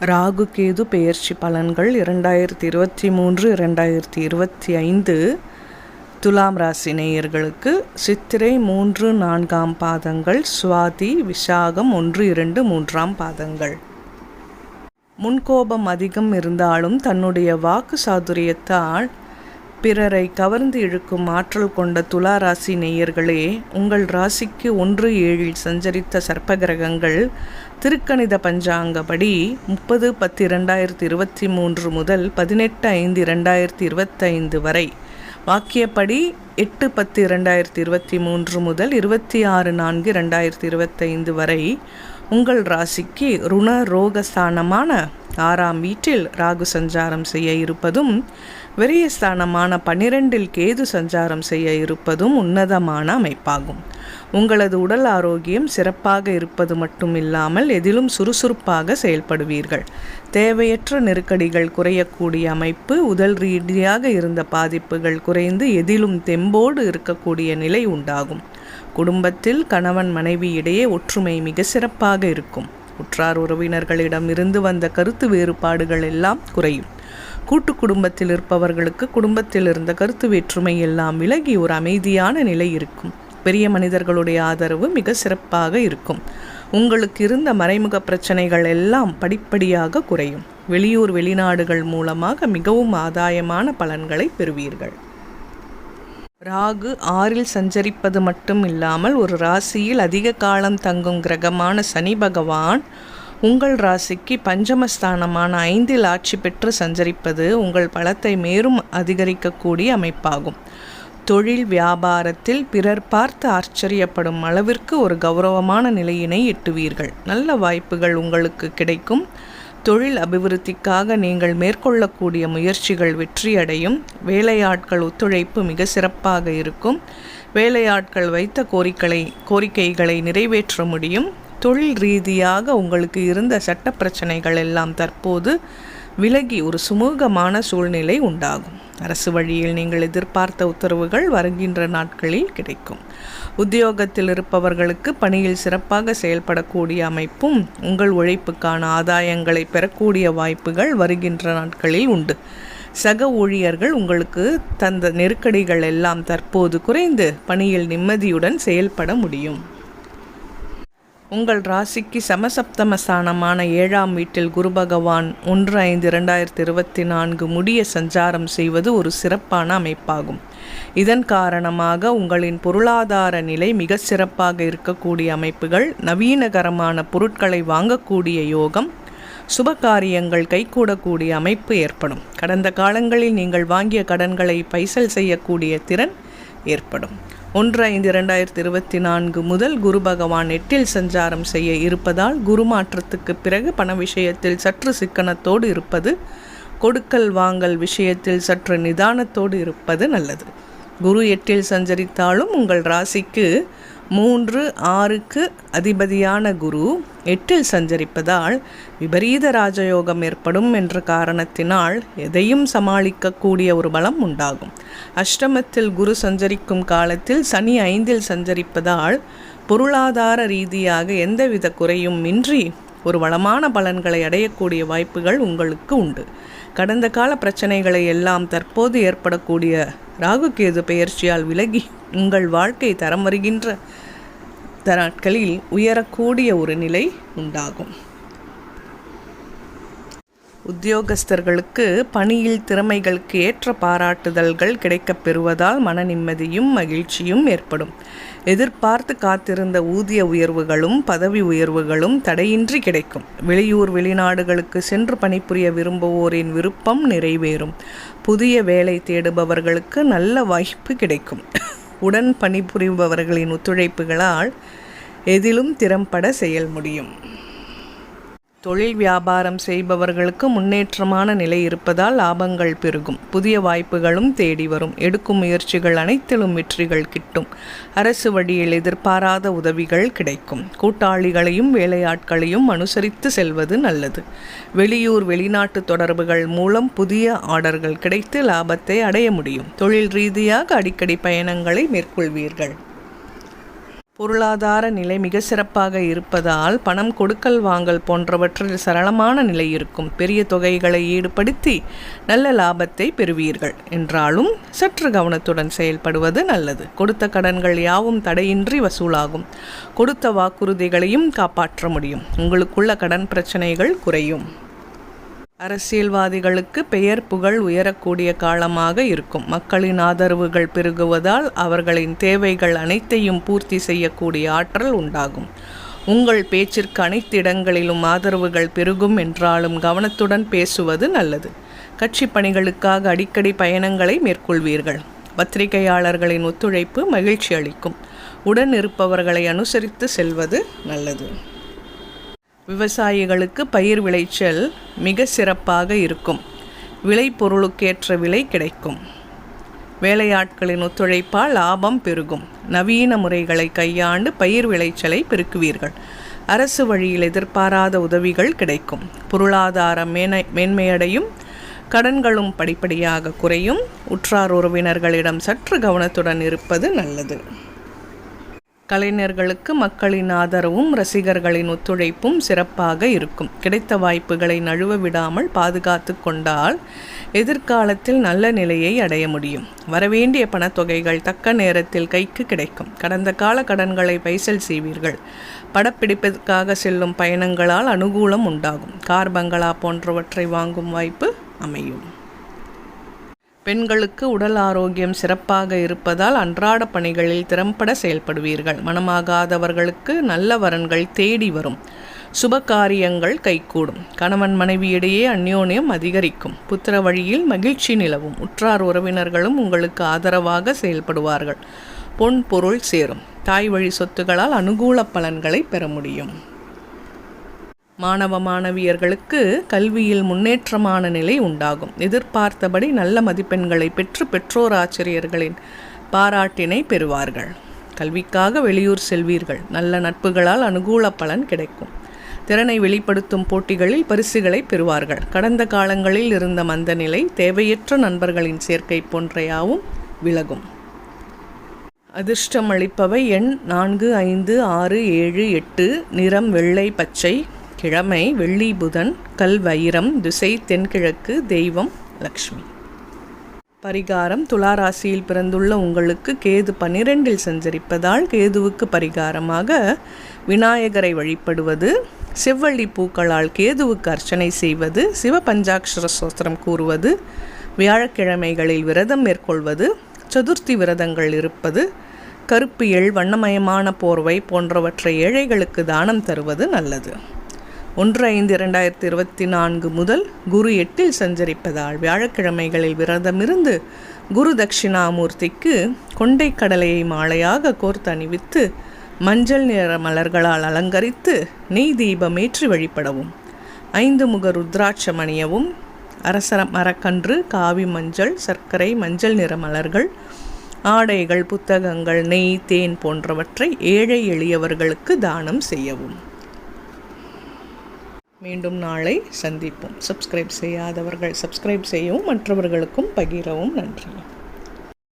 ராகு கேது பெயர்ச்சி பலன்கள் இரண்டாயிரத்தி இருபத்தி மூன்று இரண்டாயிரத்தி இருபத்தி ஐந்து. துலாம் ராசி நேயர்களுக்கு சித்திரை மூன்று நான்காம் பாதங்கள் சுவாதி விசாகம் ஒன்று இரண்டு மூன்றாம் பாதங்கள். முன்கோபம் அதிகம் இருந்தாலும் தன்னுடைய வாக்கு சாதுரியத்தால் பிறரை கவர்ந்து இழுக்கும் ஆற்றல் கொண்ட துலா ராசி நேயர்களே உங்கள் ராசிக்கு ஒன்று ஏழில் சஞ்சரித்த சர்ப்பகிரகங்கள் திருக்கணித பஞ்சாங்கப்படி முப்பது பத்து இரண்டாயிரத்தி இருபத்தி மூன்று முதல் பதினெட்டு ஐந்து இரண்டாயிரத்தி இருபத்தைந்து வரை. வாக்கியப்படி எட்டு பத்து இரண்டாயிரத்தி இருபத்தி மூன்று முதல் இருபத்தி ஆறு நான்கு இரண்டாயிரத்தி இருபத்தைந்து வரை உங்கள் ராசிக்கு ருண ரோகஸ்தானமான ஆறாம் வீட்டில் ராகு சஞ்சாரம் செய்ய இருப்பதும் விரயஸ்தானமான பன்னிரெண்டில் கேது சஞ்சாரம் செய்ய இருப்பதும் உன்னதமான அமைப்பாகும். உங்களது உடல் ஆரோக்கியம் சிறப்பாக இருப்பது மட்டும் இல்லாமல் எதிலும் சுறுசுறுப்பாக செயல்படுவீர்கள். தேவையற்ற நெருக்கடிகள் குறையக்கூடிய அமைப்பு உடல் ரீதியாக இருந்த பாதிப்புகள் குறைந்து எதிலும் தெம்போடு இருக்கக்கூடிய நிலை உண்டாகும். குடும்பத்தில் கணவன் மனைவி இடையே ஒற்றுமை மிக சிறப்பாக இருக்கும். உற்றார் உறவினர்களிடம் இருந்து வந்த கருத்து வேறுபாடுகள் எல்லாம் குறையும். கூட்டு குடும்பத்தில் இருப்பவர்களுக்கு குடும்பத்தில் இருந்த கருத்து வேற்றுமை எல்லாம் விலகி ஒரு அமைதியான நிலை இருக்கும். பெரிய மனிதர்களுடைய ஆதரவு மிக சிறப்பாக இருக்கும். உங்களுக்கு இருந்த மறைமுக பிரச்சனைகள் எல்லாம் படிப்படியாக குறையும். வெளியூர் வெளிநாடுகள் மூலமாக மிகவும் ஆதாயமான பலன்களை பெறுவீர்கள். ராகு ஆறில் சஞ்சரிப்பது மட்டும் இல்லாமல் ஒரு ராசியில் அதிக காலம் தங்கும் கிரகமான சனி பகவான் உங்கள் ராசிக்கு பஞ்சமஸ்தானமான ஐந்தில் ஆட்சி பெற்று சஞ்சரிப்பது உங்கள் பலத்தை மேலும் அதிகரிக்கக்கூடிய அமைப்பாகும். தொழில் வியாபாரத்தில் பிறர் பார்த்து ஆச்சரியப்படும் அளவிற்கு ஒரு கௌரவமான நிலையினை எட்டுவீர்கள். நல்ல வாய்ப்புகள் உங்களுக்கு கிடைக்கும். தொழில் அபிவிருத்திக்காக நீங்கள் மேற்கொள்ளக்கூடிய முயற்சிகள் வெற்றியடையும். வேலையாட்கள் ஒத்துழைப்பு மிக சிறப்பாக இருக்கும். வேலையாட்கள் வைத்த கோரிக்கை கோரிக்கைகளை நிறைவேற்ற முடியும். தொழில் ரீதியாக உங்களுக்கு இருந்த சட்ட பிரச்சனைகள் எல்லாம் தற்போது விலகி ஒரு சுமூகமான சூழ்நிலை உண்டாகும். அரசு வழியில் நீங்கள் எதிர்பார்த்த உத்தரவுகள் வருகின்ற நாட்களில் கிடைக்கும். உத்தியோகத்தில் இருப்பவர்களுக்கு பணியில் சிறப்பாக செயல்படக்கூடிய அமைப்பும் உங்கள் உழைப்புக்கான ஆதாயங்களை பெறக்கூடிய வாய்ப்புகள் வருகின்ற நாட்களில் உண்டு. சக ஊழியர்கள் உங்களுக்கு தந்த நெருக்கடிகள் எல்லாம் தற்போது குறைந்து பணியில் நிம்மதியுடன் செயல்பட முடியும். உங்கள் ராசிக்கு சமசப்தம ஸ்தானமான ஏழாம் வீட்டில் குரு பகவான் ஒன்று ஐந்து இரண்டாயிரத்தி இருபத்தி நான்கு முடிய சஞ்சாரம் செய்வது ஒரு சிறப்பான அமைப்பாகும். இதன் காரணமாக உங்களின் பொருளாதார நிலை மிக சிறப்பாக இருக்கக்கூடிய அமைப்புகள் நவீனகரமான பொருட்களை வாங்கக்கூடிய யோகம் சுப காரியங்கள் கைகூடக்கூடிய அமைப்பு ஏற்படும். கடந்த காலங்களில் நீங்கள் வாங்கிய கடன்களை பைசல் செய்யக்கூடிய திறன் ஏற்படும். ஒன்று ஐந்து இரண்டாயிரத்தி இருபத்தி நான்கு முதல் குரு பகவான் எட்டில் சஞ்சாரம் செய்ய இருப்பதால் குரு மாற்றத்துக்கு பிறகு பண விஷயத்தில் சற்று சிக்கனத்தோடு இருப்பது கொடுக்கல் வாங்கல் விஷயத்தில் சற்று நிதானத்தோடு இருப்பது நல்லது. குரு எட்டில் சஞ்சரித்தாலும் உங்கள் ராசிக்கு மூன்று ஆறுக்கு அதிபதியான குரு எட்டில் சஞ்சரிப்பதால் விபரீத ராஜயோகம் ஏற்படும் என்ற காரணத்தினால் எதையும் சமாளிக்கக்கூடிய ஒரு பலம் உண்டாகும். அஷ்டமத்தில் குரு சஞ்சரிக்கும் காலத்தில் சனி ஐந்தில் சஞ்சரிப்பதால் பொருளாதார ரீதியாக எந்தவித குறையும் இன்றி ஒரு வளமான பலன்களை அடையக்கூடிய வாய்ப்புகள் உங்களுக்கு உண்டு. கடந்த கால பிரச்சனைகளை எல்லாம் தற்போது ஏற்படக்கூடிய ராகுகேது பெயர்ச்சியால் விலகி உங்கள் வாழ்க்கை தரம் வருகின்ற தராட்களில் உயரக்கூடிய ஒரு நிலை உண்டாகும். உத்தியோகஸ்தர்களுக்கு பணியில் திறமைகளுக்கு ஏற்ற பாராட்டுதல்கள் கிடைக்கப் பெறுவதால் மன நிம்மதியும் மகிழ்ச்சியும் ஏற்படும். எதிர்பார்த்து காத்திருந்த ஊதிய உயர்வுகளும் பதவி உயர்வுகளும் தடையின்றி கிடைக்கும். வெளியூர் வெளிநாடுகளுக்கு சென்று பணிபுரிய விரும்புவோரின் விருப்பம் நிறைவேறும். புதிய வேலை தேடுபவர்களுக்கு நல்ல வாய்ப்பு கிடைக்கும். உடன் பணிபுரிபவர்களின் ஒத்துழைப்புகளால் எதிலும் திறம்பட செயல் முடியும் தொழில் வியாபாரம் செய்பவர்களுக்கு முன்னேற்றமான நிலை இருப்பதால் லாபங்கள் பெருகும். புதிய வாய்ப்புகளும் தேடி வரும். எடுக்கும் முயற்சிகள் அனைத்திலும் வெற்றிகள் கிட்டும். அரசு வழியில் எதிர்பாராத உதவிகள் கிடைக்கும். கூட்டாளிகளையும் வேலையாட்களையும் அனுசரித்து செல்வது நல்லது. வெளியூர் வெளிநாட்டு தொடர்புகள் மூலம் புதிய ஆர்டர்கள் கிடைத்து லாபத்தை அடைய முடியும். தொழில் ரீதியாக அடிக்கடி பயணங்களை மேற்கொள்வீர்கள். பொருளாதார நிலை மிக சிறப்பாக இருப்பதால் பணம் கொடுக்கல் வாங்கல் போன்றவற்றில் சரளமான நிலை இருக்கும். பெரிய தொகைகளை ஈடுபடுத்தி நல்ல லாபத்தை பெறுவீர்கள். என்றாலும் சற்று கவனத்துடன் செயல்படுவது நல்லது. கொடுத்த கடன்கள் யாவும் தடையின்றி வசூலாகும். கொடுத்த வாக்குறுதிகளையும் காப்பாற்ற முடியும். உங்களுக்குள்ள கடன் பிரச்சனைகள் குறையும். அரசியல்வாதிகளுக்கு பெயர் புகழ் உயரக்கூடிய காலமாக இருக்கும். மக்களின் ஆதரவுகள் பெருகுவதால் அவர்களின் தேவைகள் அனைத்தையும் பூர்த்தி செய்யக்கூடிய ஆற்றல் உண்டாகும். உங்கள் பேச்சிற்கு அனைத்து இடங்களிலும் ஆதரவுகள் பெருகும் என்றாலும் கவனத்துடன் பேசுவது நல்லது. கட்சி பணிகளுக்காக அடிக்கடி பயணங்களை மேற்கொள்வீர்கள். பத்திரிகையாளர்களின் ஒத்துழைப்பு மகிழ்ச்சி அளிக்கும். உடன் இருப்பவர்களை அனுசரித்து செல்வது நல்லது. விவசாயிகளுக்கு பயிர் விளைச்சல் மிக சிறப்பாக இருக்கும். விளைபொருளுக்கேற்ற விலை கிடைக்கும். வேலையாட்களின் ஒத்துழைப்பால் லாபம் பெருகும். நவீன முறைகளை கையாண்டு பயிர் விளைச்சலை பெருக்குவீர்கள். அரசு வழியில் எதிர்பாராத உதவிகள் கிடைக்கும். பொருளாதார மேனை மேன்மையடையும். கடன்களும் படிப்படியாக குறையும். உற்றார் உறவினர்களிடம் சற்று கவனத்துடன் இருப்பது நல்லது. கலைஞர்களுக்கு மக்களின் ஆதரவும் ரசிகர்களின் ஒத்துழைப்பும் சிறப்பாக இருக்கும். கிடைத்த வாய்ப்புகளை நழுவ விடாமல் பாதுகாத்து கொண்டால் எதிர்காலத்தில் நல்ல நிலையை அடைய முடியும். வரவேண்டிய பணத்தொகைகள் தக்க நேரத்தில் கைக்கு கிடைக்கும். கடந்த கால கடன்களை பைசல் செய்வீர்கள். படப்பிடிப்பதற்காக செல்லும் பயணங்களால் அனுகூலம் உண்டாகும். கார் பங்களா போன்றவற்றை வாங்கும் வாய்ப்பு அமையும். பெண்களுக்கு உடல் ஆரோக்கியம் சிறப்பாக இருப்பதால் அன்றாட பணிகளில் திறம்பட செயல்படுவீர்கள். மனமாகாதவர்களுக்கு நல்ல வரன்கள் தேடி வரும். சுப காரியங்கள் கைகூடும். கணவன் மனைவியிடையே அந்யோன்யம் அதிகரிக்கும். புத்திர வழியில் மகிழ்ச்சி நிலவும். உற்றார் உறவினர்களும் உங்களுக்கு ஆதரவாக செயல்படுவார்கள். பொன் பொருள் சேரும். தாய் வழி சொத்துகளால் அனுகூல பலன்களை பெற முடியும். மாணவ மாணவியர்களுக்கு கல்வியில் முன்னேற்றமான நிலை உண்டாகும். எதிர்பார்த்தபடி நல்ல மதிப்பெண்களை பெற்று பெற்றோர் ஆசிரியர்களின் பாராட்டினை பெறுவார்கள். கல்விக்காக வெளியூர் செல்வீர்கள். நல்ல நட்புகளால் அனுகூல பலன் கிடைக்கும். திறனை வெளிப்படுத்தும் போட்டிகளில் பரிசுகளை பெறுவார்கள். கடந்த காலங்களில் இருந்த மந்த நிலை தேவையற்ற நண்பர்களின் சேர்க்கை போன்றையாவும் விலகும். அதிர்ஷ்டம் அளிப்பவை எண் நான்கு ஐந்து ஆறு ஏழு எட்டு நிறம் வெள்ளை பச்சை கிழமை வெள்ளி புதன் கல் வைரம் திசை தென்கிழக்கு தெய்வம் லக்ஷ்மி. பரிகாரம் துளாராசியில் பிறந்துள்ள உங்களுக்கு கேது பன்னிரெண்டில் சஞ்சரிப்பதால் கேதுவுக்கு பரிகாரமாக விநாயகரை வழிபடுவது செவ்வள்ளி பூக்களால் கேதுவுக்கு அர்ச்சனை செய்வது சிவ பஞ்சாட்சர சோஸ்திரம் கூறுவது வியாழக்கிழமைகளில் விரதம் மேற்கொள்வது சதுர்த்தி விரதங்கள் இருப்பது கருப்பு எள் வண்ணமயமான போர்வை போன்றவற்றை ஏழைகளுக்கு தானம் தருவது நல்லது. ஒன்று ஐந்து இரண்டாயிரத்தி இருபத்தி நான்கு முதல் குரு எட்டில் சஞ்சரிப்பதால் வியாழக்கிழமைகளில் விரதமிருந்து குரு தட்சிணாமூர்த்திக்கு கொண்டை கடலையை மாலையாக கோர்த்து அணிவித்து மஞ்சள் நிற மலர்களால் அலங்கரித்து நெய் தீபமேற்றி வழிபடவும் ஐந்து முக ருத்ராட்சம் அணியவும் அரசர மரக்கன்று காவி மஞ்சள் சர்க்கரை மஞ்சள் நிற மலர்கள் ஆடைகள் புத்தகங்கள் நெய் தேன் போன்றவற்றை ஏழை எளியவர்களுக்கு தானம் செய்யவும். மீண்டும் நாளை சந்திப்போம். சப்ஸ்கிரைப் செய்யாதவர்கள் சப்ஸ்கிரைப் செய்யவும் மற்றவர்களுக்கும் பகிரவும் நன்றி.